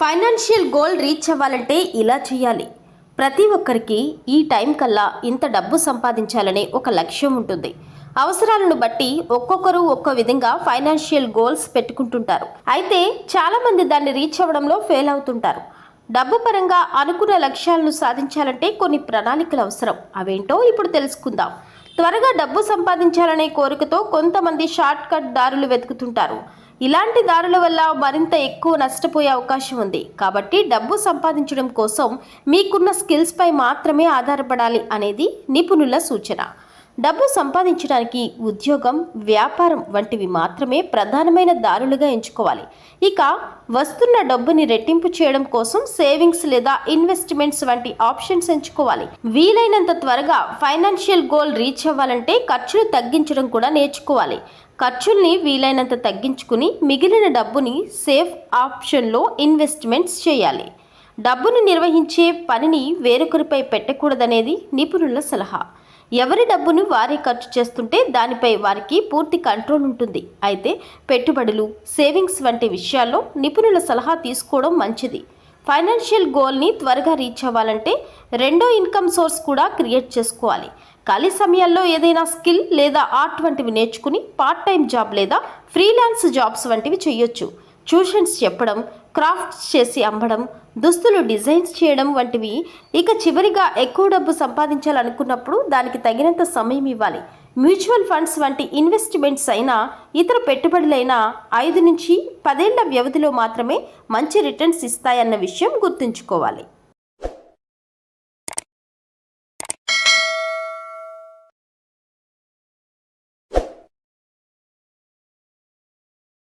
Financial goal reach అవ్వాలంటే ఇలా చేయాలి. ప్రతి ఒక్కరికి ఈ టైం కల్లా ఇంత డబ్బు సంపాదించాలనే ఒక లక్ష్యం ఉంటుంది. అవసరాలను బట్టి ఒక్కొక్కరు ఒక్కో విధంగా ఫైనాన్షియల్ గోల్స్ పెట్టుకుంటుంటారు. అయితే చాలామంది దాన్ని రీచ్ అవ్వడంలో ఫెయిల్ అవుతుంటారు. డబ్బు పరంగా అనుకున్న లక్ష్యాలను సాధించాలంటే కొన్ని ప్రణాళికలు అవసరం. అవేంటో ఇప్పుడు తెలుసుకుందాం. త్వరగా డబ్బు సంపాదించాలనే కోరికతో కొంతమంది షార్ట్ కట్ దారులు వెతుకుతుంటారు. ఇలాంటి దారుల వల్ల మరింత ఎక్కువ నష్టపోయే అవకాశం ఉంది. కాబట్టి డబ్బు సంపాదించడం కోసం మీకున్న స్కిల్స్పై మాత్రమే ఆధారపడాలి అనేది నిపుణుల సూచన. డబ్బు సంపాదించడానికి ఉద్యోగం వ్యాపారం వంటివి మాత్రమే ప్రధానమైన దారులుగా ఎంచుకోవాలి. ఇక వస్తున్న డబ్బుని రెట్టింపు చేయడం కోసం సేవింగ్స్ లేదా ఇన్వెస్ట్మెంట్స్ వంటి ఆప్షన్స్ ఎంచుకోవాలి. వీలైనంత త్వరగా ఫైనాన్షియల్ గోల్ రీచ్ అవ్వాలంటే ఖర్చులు తగ్గించడం కూడా నేర్చుకోవాలి. ఖర్చుల్ని వీలైనంత తగ్గించుకుని మిగిలిన డబ్బుని సేఫ్ ఆప్షన్లో ఇన్వెస్ట్మెంట్స్ చేయాలి. డబ్బును నిర్వహించే పనిని వేరొకరిపై పెట్టకూడదనేది నిపుణుల సలహా. ఎవరి డబ్బును వారే ఖర్చు చేస్తుంటే దానిపై వారికి పూర్తి కంట్రోల్ ఉంటుంది. అయితే పెట్టుబడులు సేవింగ్స్ వంటి విషయాల్లో నిపుణుల సలహా తీసుకోవడం మంచిది. ఫైనాన్షియల్ గోల్ని త్వరగా రీచ్ అవ్వాలంటే రెండో ఇన్కమ్ సోర్స్ కూడా క్రియేట్ చేసుకోవాలి. ఖాళీ సమయాల్లో ఏదైనా స్కిల్ లేదా ఆర్ట్ వంటివి నేర్చుకుని పార్ట్ టైం జాబ్ లేదా ఫ్రీలాన్స్ జాబ్స్ వంటివి చేయొచ్చు. ట్యూషన్స్ చెప్పడం క్రాఫ్ట్స్ చేసి అమ్మడం దుస్తులు డిజైన్స్ చేయడం వంటివి ఇక చివరిగా ఎక్కువ డబ్బు సంపాదించాలనుకున్నప్పుడు దానికి తగినంత సమయం ఇవ్వాలి. మ్యూచువల్ ఫండ్స్ వంటి ఇన్వెస్ట్మెంట్స్ అయినా ఇతర పెట్టుబడులైనా ఐదు నుంచి పదేళ్ళ వ్యవధిలో మాత్రమే మంచి రిటర్న్స్ ఇస్తాయన్న విషయం గుర్తుంచుకోవాలి.